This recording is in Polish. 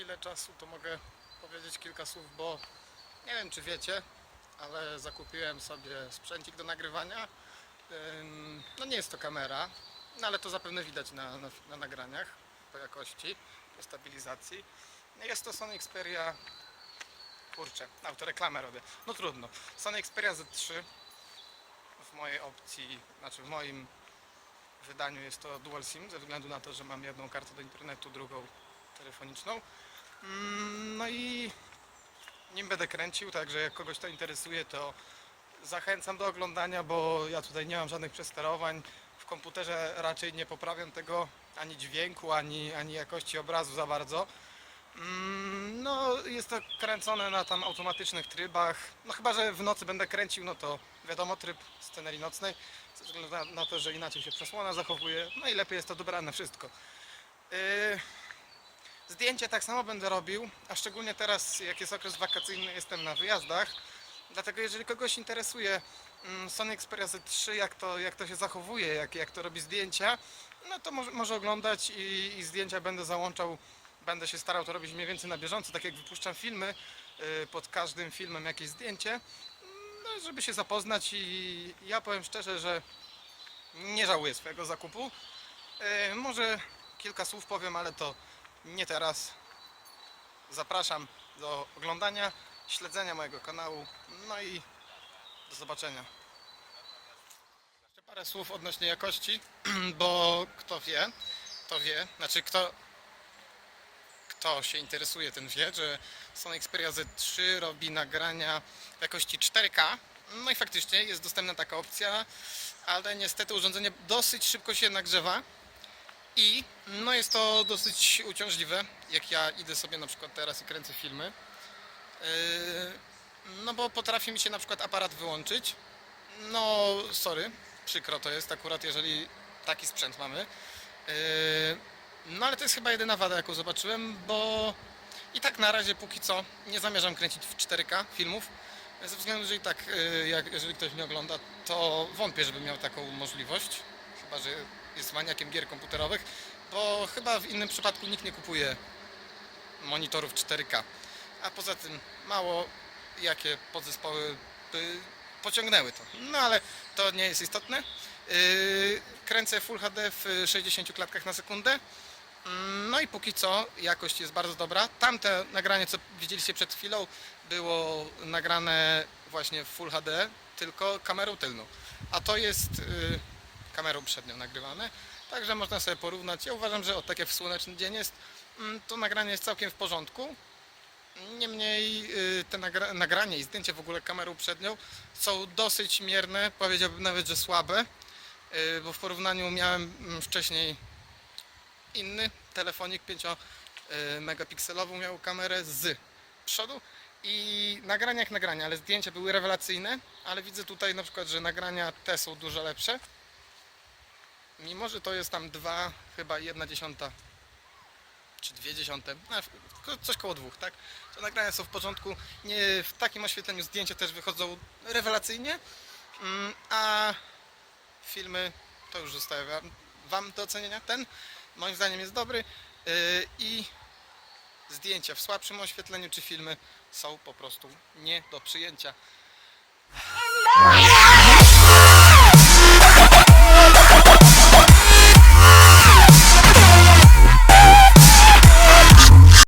chwilę czasu, to mogę powiedzieć kilka słów, bo nie wiem czy wiecie, ale zakupiłem sobie sprzęcik do nagrywania. No nie jest to kamera, no ale to zapewne widać na, na, na nagraniach po jakości, po stabilizacji. No Jest to Sony Xperia, kurczę, autoreklamę robię, no trudno. Sony Xperia Z3 w mojej opcji, znaczy w moim wydaniu jest to dual SIM, ze względu na to, że mam jedną kartę do internetu, drugą telefoniczną. Mm, No i nim będę kręcił, także jak kogoś to interesuje, to zachęcam do oglądania, bo ja tutaj nie mam żadnych przesterowań. W komputerze raczej nie poprawiam tego ani dźwięku, ani, ani jakości obrazu za bardzo. Mm, No, jest to kręcone na tam automatycznych trybach. No chyba, że w nocy będę kręcił, no to wiadomo, tryb scenerii nocnej, ze względu na, to, że inaczej się przesłona zachowuje. No i lepiej jest to dobrane wszystko. Yy, Zdjęcie tak samo będę robił, a szczególnie teraz, jak jest okres wakacyjny, jestem na wyjazdach. Dlatego jeżeli kogoś interesuje mm, Sony Xperia Z3, jak to, jak to się zachowuje, jak, jak to robi zdjęcia, no to może, może oglądać i, i zdjęcia będę załączał, będę się starał to robić mniej więcej na bieżąco, tak jak wypuszczam filmy, yy, pod każdym filmem jakieś zdjęcie, no, żeby się zapoznać i ja powiem szczerze, że nie żałuję swojego zakupu. Yy, może kilka słów powiem, ale to nie teraz. Zapraszam do oglądania, śledzenia mojego kanału, no i do zobaczenia. Jeszcze parę słów odnośnie jakości, bo kto wie, to wie, znaczy kto, kto się interesuje, ten wie, że Sony Xperia Z3 robi nagrania jakości 4K. No i faktycznie jest dostępna taka opcja, ale niestety urządzenie dosyć szybko się nagrzewa. I no jest to dosyć uciążliwe, jak ja idę sobie na przykład teraz i kręcę filmy. Yy, No bo potrafi mi się na przykład aparat wyłączyć. No sorry, przykro to jest akurat jeżeli taki sprzęt mamy. Yy, No ale to jest chyba jedyna wada jaką zobaczyłem, bo i tak na razie póki co nie zamierzam kręcić w 4K filmów. Ze względu, że i tak yy, jak, jeżeli ktoś mnie ogląda, to wątpię, żeby miał taką możliwość. Chyba, że jest maniakiem gier komputerowych, bo chyba w innym przypadku nikt nie kupuje monitorów 4K. A poza tym mało jakie podzespoły by pociągnęły to. No ale to nie jest istotne. Yy, kręcę Full HD w 60 klatkach na sekundę. Mm, No i póki co jakość jest bardzo dobra. Tamte nagranie, co widzieliście przed chwilą, było nagrane właśnie w Full HD, tylko kamerą tylną. A to jest yy, kamerą przednią nagrywane. Także można sobie porównać. Ja uważam, że o tak jak w słoneczny dzień jest, mm, to nagranie jest całkiem w porządku. Niemniej y, te nagra nagranie i zdjęcie w ogóle kamerą przednią są dosyć mierne, powiedziałbym nawet, że słabe, y, bo w porównaniu miałem mm, wcześniej inny telefonik 5 megapikselową miał kamerę z przodu i nagrania jak nagrania, ale zdjęcia były rewelacyjne, ale widzę tutaj na przykład, że nagrania te są dużo lepsze. Mimo, że to jest tam dwa, chyba jedna dziesiąta czy dwie dziesiąte, no, coś koło dwóch, tak? To nagrania są w porządku. Nie, w takim oświetleniu zdjęcia też wychodzą rewelacyjnie, mm, a filmy to już zostawiam wam- do ocenienia. Ten moim zdaniem jest dobry yy, i zdjęcia w słabszym oświetleniu czy filmy są po prostu nie do przyjęcia.